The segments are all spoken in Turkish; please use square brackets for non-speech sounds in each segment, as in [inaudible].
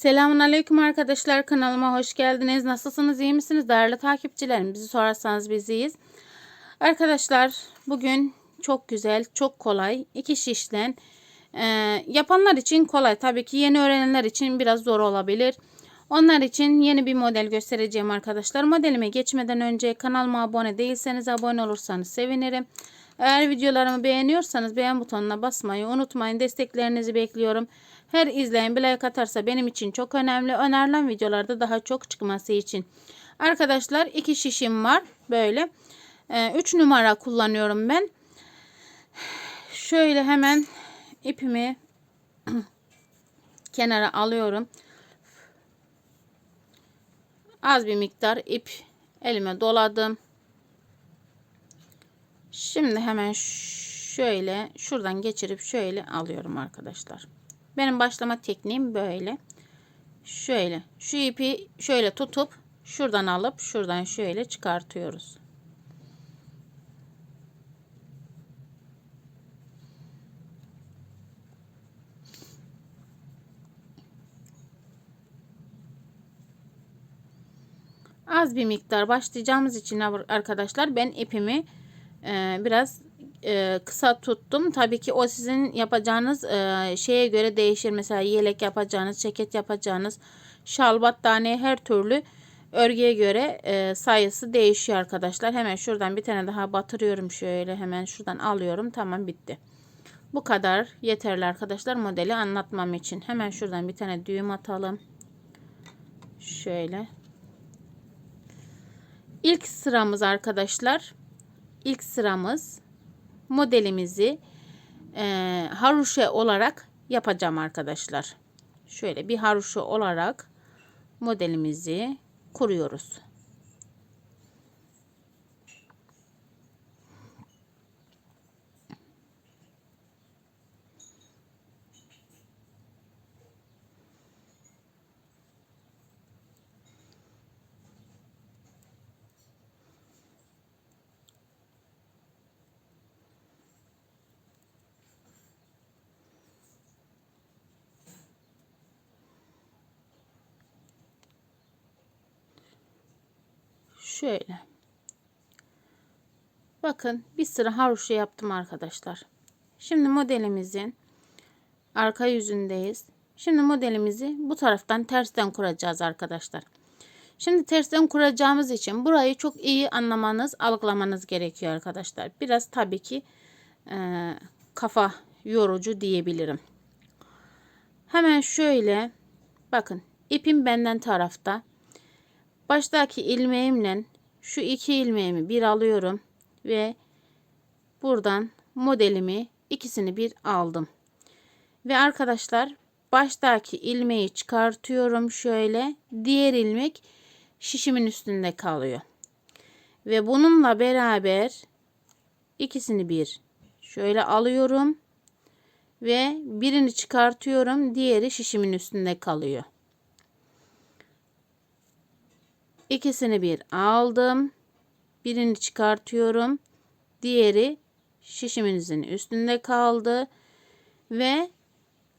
Selamun Aleyküm arkadaşlar kanalıma hoş geldiniz. Nasılsınız iyi misiniz değerli takipçilerim? Bizi sorarsanız biz iyiyiz. Arkadaşlar bugün çok güzel çok kolay iki şişten e, yapanlar için kolay tabii ki yeni öğrenenler için biraz zor olabilir. Onlar için yeni bir model göstereceğim arkadaşlar. Modelime geçmeden önce kanalıma abone değilseniz abone olursanız sevinirim. Eğer videolarımı beğeniyorsanız beğen butonuna basmayı unutmayın. Desteklerinizi bekliyorum. Her izleyen bir like atarsa benim için çok önemli. Önerilen videolarda daha çok çıkması için. Arkadaşlar iki şişim var. Böyle. 3 numara kullanıyorum ben. Şöyle hemen ipimi [clears throat] kenara alıyorum. Az bir miktar ip elime doladım. Şimdi hemen şöyle şuradan geçirip şöyle alıyorum arkadaşlar. Benim başlama tekniğim böyle. Şöyle şu ipi şöyle tutup şuradan alıp şuradan şöyle çıkartıyoruz. Az bir miktar başlayacağımız için arkadaşlar ben ipimi e, biraz e, kısa tuttum. Tabii ki o sizin yapacağınız e, şeye göre değişir. Mesela yelek yapacağınız, ceket yapacağınız, şal, battaniye her türlü örgüye göre e, sayısı değişiyor arkadaşlar. Hemen şuradan bir tane daha batırıyorum şöyle. Hemen şuradan alıyorum. Tamam bitti. Bu kadar yeterli arkadaşlar modeli anlatmam için. Hemen şuradan bir tane düğüm atalım. Şöyle. İlk sıramız arkadaşlar. İlk sıramız modelimizi e, haroşa olarak yapacağım arkadaşlar. Şöyle bir haroşa olarak modelimizi kuruyoruz. Şöyle. Bakın bir sıra haroşa yaptım arkadaşlar. Şimdi modelimizin arka yüzündeyiz. Şimdi modelimizi bu taraftan tersten kuracağız arkadaşlar. Şimdi tersten kuracağımız için burayı çok iyi anlamanız, algılamanız gerekiyor arkadaşlar. Biraz tabii ki e, kafa yorucu diyebilirim. Hemen şöyle bakın ipim benden tarafta. Baştaki ilmeğimle şu iki ilmeğimi bir alıyorum ve buradan modelimi ikisini bir aldım. Ve arkadaşlar baştaki ilmeği çıkartıyorum şöyle. Diğer ilmek şişimin üstünde kalıyor. Ve bununla beraber ikisini bir şöyle alıyorum ve birini çıkartıyorum. Diğeri şişimin üstünde kalıyor. İkisini bir aldım. Birini çıkartıyorum. Diğeri şişiminizin üstünde kaldı. Ve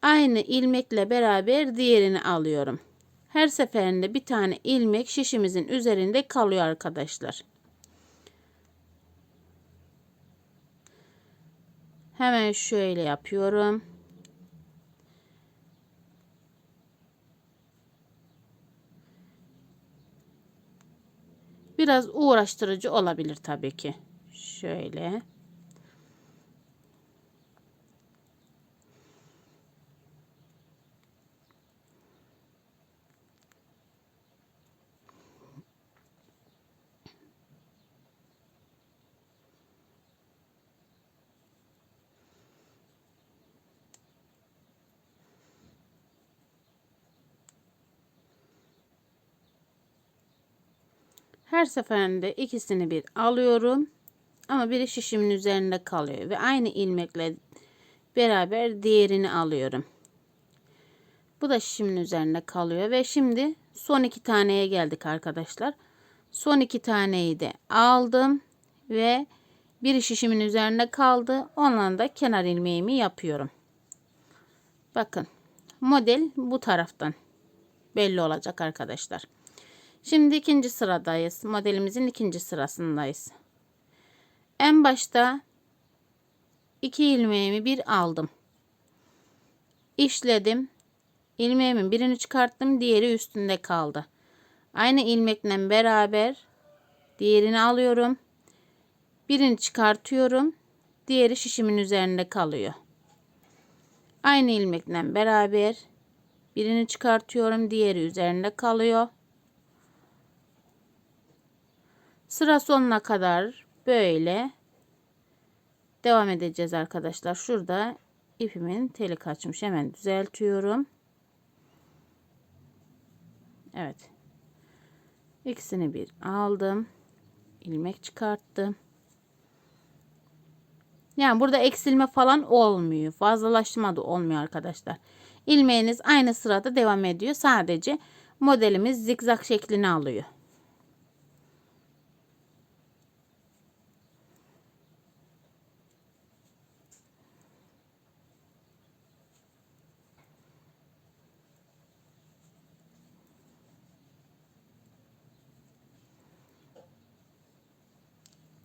aynı ilmekle beraber diğerini alıyorum. Her seferinde bir tane ilmek şişimizin üzerinde kalıyor arkadaşlar. Hemen şöyle yapıyorum. Biraz uğraştırıcı olabilir tabii ki. Şöyle. Her seferinde ikisini bir alıyorum. Ama biri şişimin üzerinde kalıyor. Ve aynı ilmekle beraber diğerini alıyorum. Bu da şişimin üzerinde kalıyor. Ve şimdi son iki taneye geldik arkadaşlar. Son iki taneyi de aldım. Ve biri şişimin üzerinde kaldı. Ondan da kenar ilmeğimi yapıyorum. Bakın model bu taraftan. belli olacak arkadaşlar. Şimdi ikinci sıradayız. Modelimizin ikinci sırasındayız. En başta iki ilmeğimi bir aldım. İşledim. İlmeğimin birini çıkarttım. Diğeri üstünde kaldı. Aynı ilmekle beraber diğerini alıyorum. Birini çıkartıyorum. Diğeri şişimin üzerinde kalıyor. Aynı ilmekle beraber birini çıkartıyorum. Diğeri üzerinde kalıyor. Sıra sonuna kadar böyle devam edeceğiz arkadaşlar. Şurada ipimin teli kaçmış. Hemen düzeltiyorum. Evet. İkisini bir aldım. ilmek çıkarttım. Yani burada eksilme falan olmuyor. Fazlalaştırma da olmuyor arkadaşlar. İlmeğiniz aynı sırada devam ediyor. Sadece modelimiz zikzak şeklini alıyor.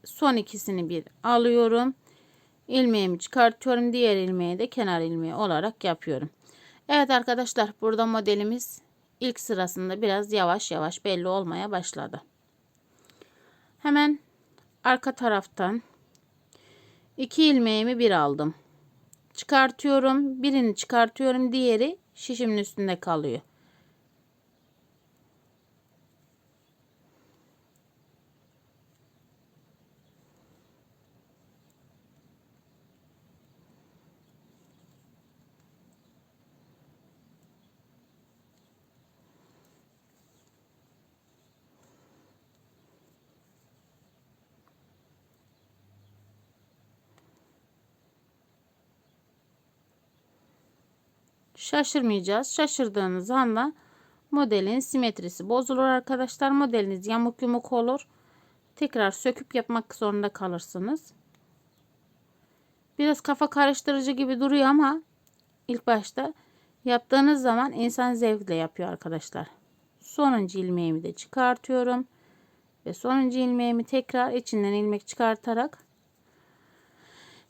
Son ikisini bir alıyorum. ilmeğimi çıkartıyorum. Diğer ilmeği de kenar ilmeği olarak yapıyorum. Evet arkadaşlar burada modelimiz ilk sırasında biraz yavaş yavaş belli olmaya başladı. Hemen arka taraftan iki ilmeğimi bir aldım. Çıkartıyorum. Birini çıkartıyorum. Diğeri şişimin üstünde kalıyor. Şaşırmayacağız. Şaşırdığınız anda modelin simetrisi bozulur arkadaşlar. Modeliniz yamuk yumuk olur. Tekrar söküp yapmak zorunda kalırsınız. Biraz kafa karıştırıcı gibi duruyor ama ilk başta yaptığınız zaman insan zevkle yapıyor arkadaşlar. Sonuncu ilmeğimi de çıkartıyorum. Ve sonuncu ilmeğimi tekrar içinden ilmek çıkartarak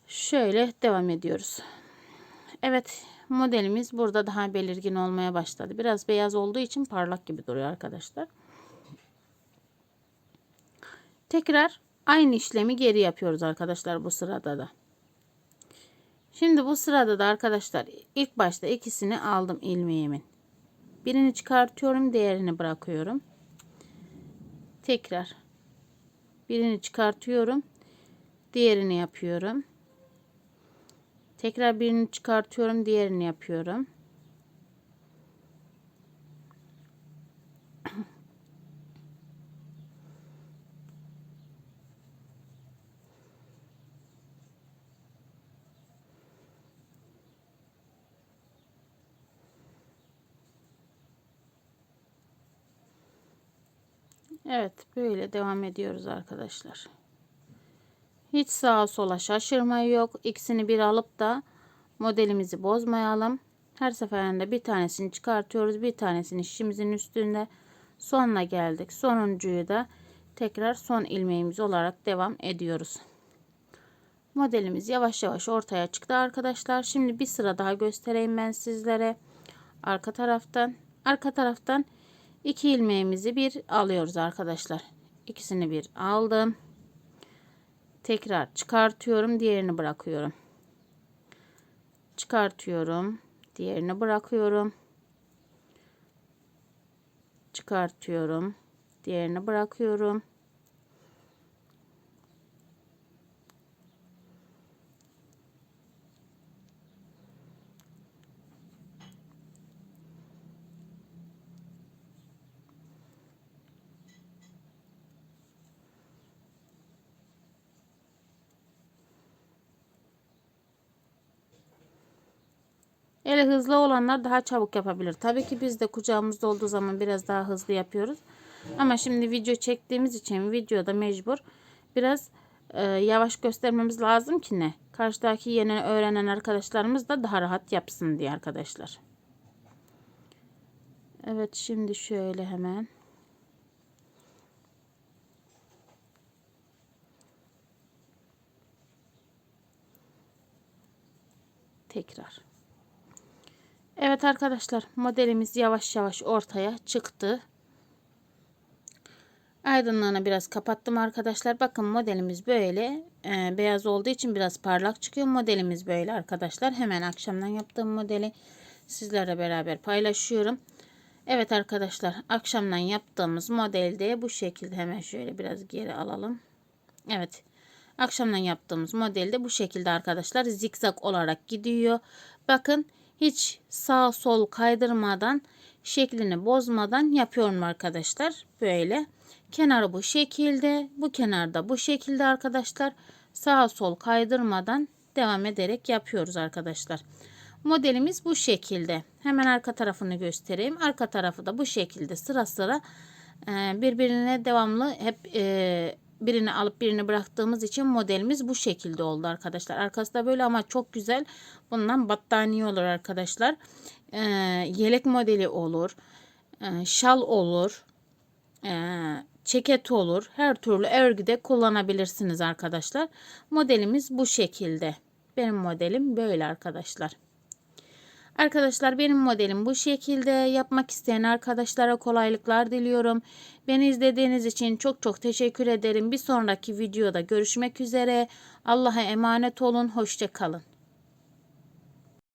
şöyle devam ediyoruz. Evet modelimiz burada daha belirgin olmaya başladı. Biraz beyaz olduğu için parlak gibi duruyor arkadaşlar. Tekrar aynı işlemi geri yapıyoruz arkadaşlar bu sırada da. Şimdi bu sırada da arkadaşlar ilk başta ikisini aldım ilmeğimin. Birini çıkartıyorum, diğerini bırakıyorum. Tekrar birini çıkartıyorum, diğerini yapıyorum. Tekrar birini çıkartıyorum. Diğerini yapıyorum. Evet böyle devam ediyoruz arkadaşlar. Hiç sağa sola şaşırma yok. İkisini bir alıp da modelimizi bozmayalım. Her seferinde bir tanesini çıkartıyoruz. Bir tanesini şişimizin üstünde. Sonuna geldik. Sonuncuyu da tekrar son ilmeğimiz olarak devam ediyoruz. Modelimiz yavaş yavaş ortaya çıktı arkadaşlar. Şimdi bir sıra daha göstereyim ben sizlere. Arka taraftan arka taraftan iki ilmeğimizi bir alıyoruz arkadaşlar. İkisini bir aldım tekrar çıkartıyorum diğerini bırakıyorum. Çıkartıyorum diğerini bırakıyorum. Çıkartıyorum diğerini bırakıyorum Eli hızlı olanlar daha çabuk yapabilir. Tabii ki biz de kucağımızda olduğu zaman biraz daha hızlı yapıyoruz. Ama şimdi video çektiğimiz için videoda mecbur biraz e, yavaş göstermemiz lazım ki ne? Karşıdaki yeni öğrenen arkadaşlarımız da daha rahat yapsın diye arkadaşlar. Evet şimdi şöyle hemen. Tekrar. Evet arkadaşlar modelimiz yavaş yavaş ortaya çıktı. Aydınlığını biraz kapattım arkadaşlar. Bakın modelimiz böyle. Ee, beyaz olduğu için biraz parlak çıkıyor. Modelimiz böyle arkadaşlar. Hemen akşamdan yaptığım modeli sizlerle beraber paylaşıyorum. Evet arkadaşlar akşamdan yaptığımız modelde bu şekilde hemen şöyle biraz geri alalım. Evet akşamdan yaptığımız modelde bu şekilde arkadaşlar zikzak olarak gidiyor. Bakın hiç sağ sol kaydırmadan şeklini bozmadan yapıyorum arkadaşlar. Böyle kenarı bu şekilde bu kenarda bu şekilde arkadaşlar sağ sol kaydırmadan devam ederek yapıyoruz arkadaşlar. Modelimiz bu şekilde. Hemen arka tarafını göstereyim. Arka tarafı da bu şekilde sıra sıra birbirine devamlı hep birini alıp birini bıraktığımız için modelimiz bu şekilde oldu arkadaşlar. Arkası da böyle ama çok güzel. Bundan battaniye olur arkadaşlar. E, yelek modeli olur. Şal olur. Ceket olur. Her türlü örgüde kullanabilirsiniz arkadaşlar. Modelimiz bu şekilde. Benim modelim böyle arkadaşlar. Arkadaşlar benim modelim bu şekilde. Yapmak isteyen arkadaşlara kolaylıklar diliyorum. Beni izlediğiniz için çok çok teşekkür ederim. Bir sonraki videoda görüşmek üzere. Allah'a emanet olun. Hoşçakalın.